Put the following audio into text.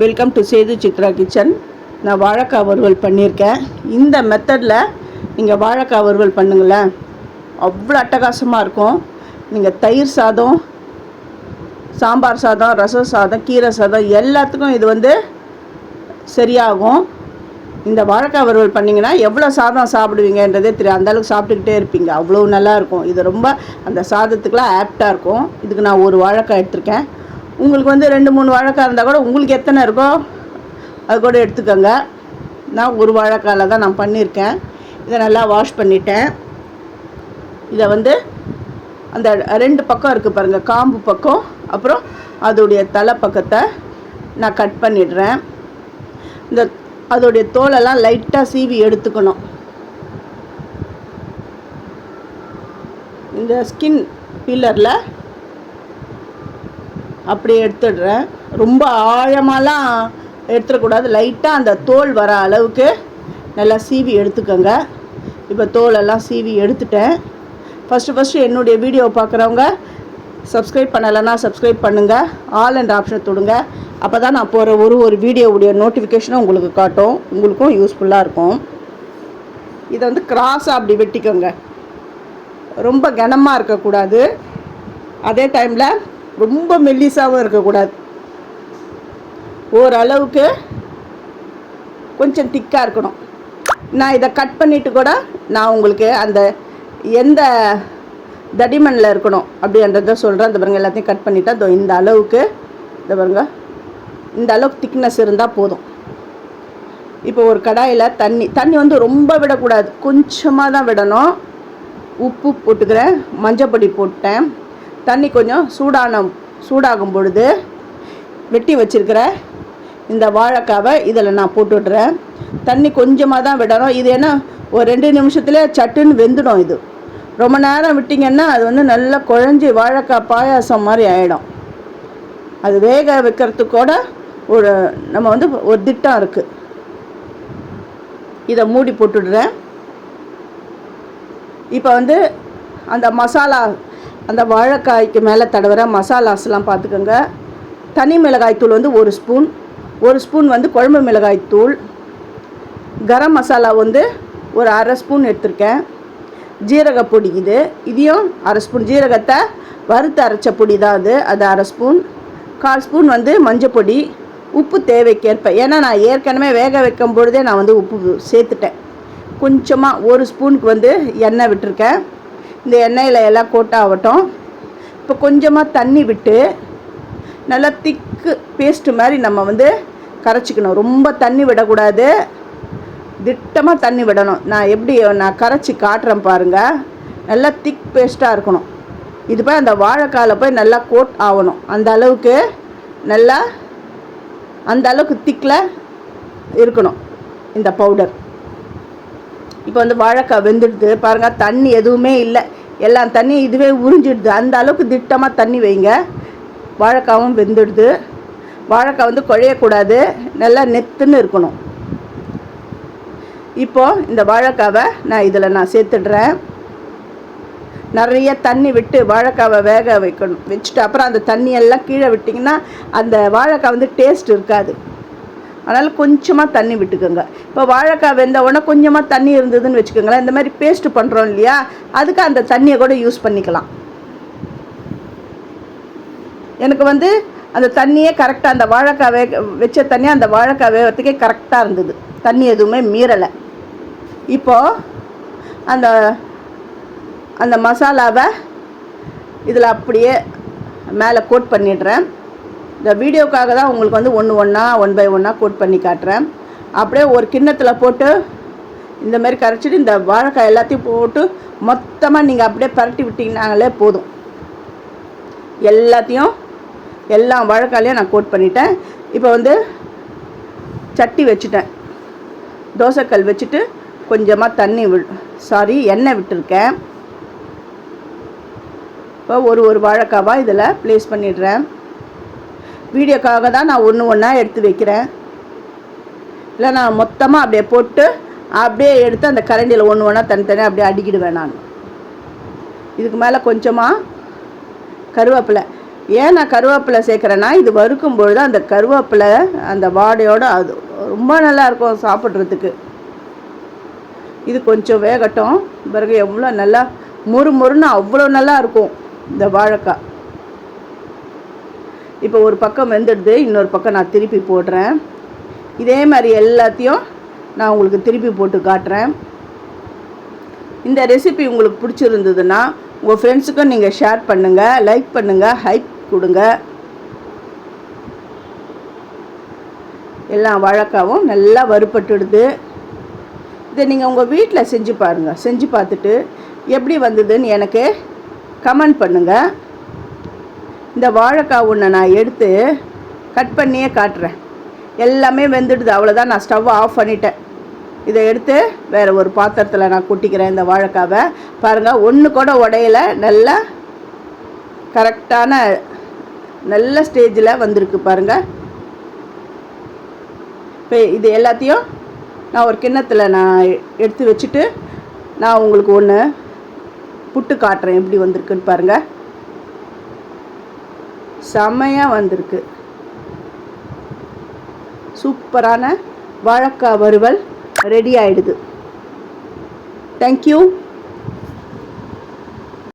Welcome to Sethu Chitra kitchen நான் வாழைக்காய் வறுவல் பண்ணியிருக்கேன். இந்த மெத்தடில் நீங்கள் வாழைக்காய் வறுவல் பண்ணுங்களேன். அவ்வளோ அட்டகாசமாக இருக்கும். நீங்கள் தயிர் சாதம் சாம்பார் சாதம் ரசம் சாதம் கீரை சாதம் எல்லாத்துக்கும் இது வந்து சரியாகும். இந்த வாழைக்காய் வறுவல் பண்ணிங்கன்னா எவ்வளோ சாதம் சாப்பிடுவீங்கன்றதே தெரியும் அந்தளவுக்கு சாப்பிட்டுக்கிட்டே இருப்பீங்க. அவ்வளோ நல்லாயிருக்கும் இது ரொம்ப அந்த சாதத்துக்கெலாம் ஆப்டாக இருக்கும். இதுக்கு நான் ஒரு வாழைக்காய் எடுத்திருக்கேன். உங்களுக்கு வந்து ரெண்டு மூணு வாழைக்காய் இருந்தால் கூட உங்களுக்கு எத்தனை இருக்கோ அது கூட எடுத்துக்கோங்க. நான் ஒரு வாழைக்காயில் தான் நான் பண்ணியிருக்கேன். இதை நல்லா வாஷ் பண்ணிட்டேன். இதை வந்து அந்த ரெண்டு பக்கம் இருக்குது பாருங்கள் காம்பு பக்கம். அப்புறம் அதோடைய தலை பக்கத்தை நான் கட் பண்ணிடுறேன். இந்த அதோடைய தோலெல்லாம் லைட்டாக சீவி எடுத்துக்கணும். இந்த ஸ்கின் பீலரில் அப்படி எடுத்துடுறேன். ரொம்ப ஆழமாலாம் எடுத்துடக்கூடாது. லைட்டாக அந்த தோல் வர அளவுக்கு நல்லா சீவி எடுத்துக்கோங்க. இப்போ தோலெல்லாம் சீவி எடுத்துட்டேன். ஃபஸ்ட்டு ஃபஸ்ட்டு என்னுடைய வீடியோ பார்க்குறவங்க சப்ஸ்கிரைப் பண்ணலைன்னா சப்ஸ்கிரைப் பண்ணுங்கள் ஆல் அண்ட் ஆப்ஷன் தொடுங்க. அப்போ தான் நான் போகிற ஒரு ஒரு வீடியோவுடைய நோட்டிஃபிகேஷனும் உங்களுக்கு காட்டும். உங்களுக்கும் யூஸ்ஃபுல்லாக இருக்கும். இதை வந்து கிராஸாக அப்படி வெட்டிக்கோங்க. ரொம்ப கனமாக இருக்கக்கூடாது. அதே டைமில் ரொம்ப மெல்லிசாகவும் இருக்கக்கூடாது. ஓரளவுக்கு கொஞ்சம் திக்காக இருக்கணும். நான் இதை கட் பண்ணிவிட்டு கூட நான் உங்களுக்கு அந்த எந்த தடிமண்ணில் இருக்கணும் அப்படின்றத சொல்கிறேன் இந்த பாருங்கள் எல்லாத்தையும் கட் பண்ணிவிட்டா இந்த அளவுக்கு இந்த பாருங்க இந்த அளவுக்கு திக்னஸ் இருந்தால் போதும். இப்போ ஒரு கடாயில் தண்ணி தண்ணி வந்து ரொம்ப விடக்கூடாது. கொஞ்சமாக தான் விடணும். உப்பு போட்டுக்கிறேன் மஞ்சப்பொடி போட்டேன். தண்ணி கொஞ்சம் சூடான சூடாகும் பொழுது வெட்டி வச்சிருக்கிற இந்த வாழைக்காவை இதில் நான் போட்டுடுறேன். தண்ணி கொஞ்சமாக தான் விடணும். இது என்ன ஒரு ரெண்டு நிமிஷத்துலேயே சட்டுன்னு வெந்துடும் இது. ரொம்ப நேரம் விட்டிங்கன்னா அது வந்து நல்லா குழஞ்சி வாழைக்காய் பாயாசம் மாதிரி ஆகிடும் அது வேக வைக்கிறதுக்கூட ஒரு நம்ம வந்து ஒரு திட்டம் இருக்குது இதை மூடி போட்டுடுறேன். இப்போ வந்து அந்த மசாலா அந்த வாழைக்காய்க்கு மேலே தடவுற மசாலாஸ்லாம் பார்த்துக்கோங்க. தனி மிளகாய் தூள் வந்து ஒரு ஸ்பூன். ஒரு ஸ்பூன் வந்து குழம்பு மிளகாய் தூள். கரம் மசாலா வந்து ஒரு அரை ஸ்பூன் எடுத்திருக்கேன். ஜீரக பொடி இது. இதையும் அரை ஸ்பூன் ஜீரகத்தை வறுத்து அரைச்ச பொடி தான் அது. அது அரை ஸ்பூன். கால் ஸ்பூன் வந்து மஞ்சள் பொடி. உப்பு தேவைக்கேற்ப. ஏன்னா நான் ஏற்கனவே வேக வைக்கும் பொழுதே நான் வந்து உப்பு சேர்த்துட்டேன். கொஞ்சமாக ஒரு ஸ்பூனுக்கு வந்து எண்ணெய் விட்டுருக்கேன். இந்த எண்ணெயில் எல்லாம் கோட்டாகட்டும் இப்போ கொஞ்சமாக தண்ணி விட்டு நல்லா திக்கு பேஸ்ட்டு மாதிரி நம்ம வந்து கரைச்சிக்கணும். ரொம்ப தண்ணி விடக்கூடாது. திட்டமாக தண்ணி விடணும். நான் எப்படி நான் கரைச்சி காட்டுறேன் பாருங்கள் நல்லா திக் பேஸ்ட்டாக இருக்கணும். இது போய் அந்த வாழைக்காயில் போய் நல்லா கோட் ஆகணும். அந்த அளவுக்கு நல்லா அந்த அளவுக்கு திக்கில் இருக்கணும். இந்த பவுடர் இப்போ வந்து வாழைக்காய் வெந்துடுது. பாருங்கள் தண்ணி எதுவுமே இல்லை. எல்லாம் தண்ணி இதுவே உறிஞ்சிடுது. அந்த அளவுக்கு திட்டமாக தண்ணி வைங்க. வாழைக்காவும் வெந்துடுது. வாழைக்காய் வந்து குழையக்கூடாது. நல்லா நெத்துன்னு இருக்கணும். இப்போது இந்த வாழைக்காவை நான் இதில் நான் சேர்த்துடுறேன். நிறைய தண்ணி விட்டு வாழைக்காவை வேக வைக்கணும். வச்சுட்டு அப்புறம் அந்த தண்ணியெல்லாம் கீழே விட்டிங்கன்னா அந்த வாழைக்காய் வந்து டேஸ்ட் இருக்காது. அதனால் கொஞ்சமாக தண்ணி விட்டுக்கோங்க. இப்போ வாழைக்காய் வெந்த உடனே கொஞ்சமாக தண்ணி இருந்ததுன்னு வச்சுக்கோங்களேன். இந்த மாதிரி பேஸ்ட் பண்ணுறோம் இல்லையா? அதுக்கு அந்த தண்ணியை கூட யூஸ் பண்ணிக்கலாம். எனக்கு வந்து அந்த தண்ணியே கரெக்டாக அந்த வாழைக்காய் வச்ச தண்ணி அந்த வாழைக்காய் வேகிறதுக்கே கரெக்டாக இருந்தது. தண்ணி எதுவுமே மீறலை. இப்போது அந்த அந்த மசாலாவை இதில் அப்படியே மேலே கோட் பண்ணிடுறேன். இந்த வீடியோக்காக தான் உங்களுக்கு வந்து ஒன்று ஒன்றா ஒன் பை ஒன்றா கோட் பண்ணி காட்டுறேன். அப்படியே ஒரு கிண்ணத்தில் போட்டு இந்த மாதிரி கரைச்சிட்டு இந்த வாழைக்காய் எல்லாத்தையும் போட்டு மொத்தமாக நீங்கள் அப்படியே பரட்டி விட்டிங்கனாங்களே போதும். எல்லாத்தையும் எல்லா வாழைக்காயிலையும் நான் கோட் பண்ணிட்டேன். இப்போ வந்து சட்டி வச்சுட்டேன். தோசைக்கல் வச்சுட்டு கொஞ்சமாக தண்ணி வி சாரி எண்ணெய் விட்டுருக்கேன். இப்போ ஒரு ஒரு வாழைக்காவாக இதில் ப்ளேஸ் பண்ணிடுறேன். வீடியோக்காக தான் நான் ஒன்று ஒன்றா எடுத்து வைக்கிறேன். இல்லை நான் மொத்தமாக அப்படியே போட்டு அப்படியே எடுத்து அந்த கரண்டியில் ஒன்று ஒன்றா தனித்தனியாக அப்படியே அடிக்கிடுவேன் நான். இதுக்கு மேலே கொஞ்சமாக கருவேப்பிலை. ஏன் நான் கருவேப்பிலை சேர்க்குறேன்னா இது வறுக்கும் பொழுது அந்த கருவேப்பிலை அந்த வாடையோடு அது ரொம்ப நல்லா இருக்கும் சாப்பிட்றதுக்கு. இது கொஞ்சம் வேகட்டும். பிறகு எவ்வளோ நல்லா மொறு மொறுன்னு அவ்வளோ நல்லா இருக்கும் இந்த வாழைக்காய். இப்போ ஒரு பக்கம் வெந்துடுது இன்னொரு பக்கம் நான் திருப்பி போடுறேன். இதே மாதிரி எல்லாத்தையும் நான் உங்களுக்கு திருப்பி போட்டு காட்டுறேன். இந்த ரெசிபி உங்களுக்கு பிடிச்சிருந்ததுன்னா உங்கள் ஃப்ரெண்ட்ஸுக்கும் நீங்கள் ஷேர் பண்ணுங்கள் லைக் பண்ணுங்கள் ஹைப் கொடுங்க. எல்லாம் வழக்காவும் நல்லா வறுபட்டுடுது. இதை நீங்கள் உங்கள் வீட்டில் செஞ்சு பாருங்கள் செஞ்சு பார்த்துட்டு எப்படி வந்ததுன்னு எனக்கு கமெண்ட் பண்ணுங்கள் இந்த வாழைக்காய் ஒன்று நான் எடுத்து கட் பண்ணியே காட்டுறேன். எல்லாமே வெந்துடுது. அவ்வளோதான் நான் ஸ்டவ் ஆஃப் பண்ணிட்டேன். இதை எடுத்து வேறு ஒரு பாத்திரத்தில் நான் கொட்டிக்கிறேன் இந்த வாழைக்காவை. பாருங்கள் ஒன்று கூட உடையில. நல்லா கரெக்டான நல்ல ஸ்டேஜில் வந்திருக்கு பாருங்கள் இப்போ இது எல்லாத்தையும் நான் ஒரு கிண்ணத்தில் நான் எடுத்து வச்சுட்டு நான் உங்களுக்கு ஒன்று புட்டு காட்டுறேன். எப்படி வந்திருக்குன்னு பாருங்கள் செம்மையாக வந்திருக்கு. சூப்பரான வாழைக்காய் வறுவல் ரெடி ஆயிடுது. தேங்க்யூ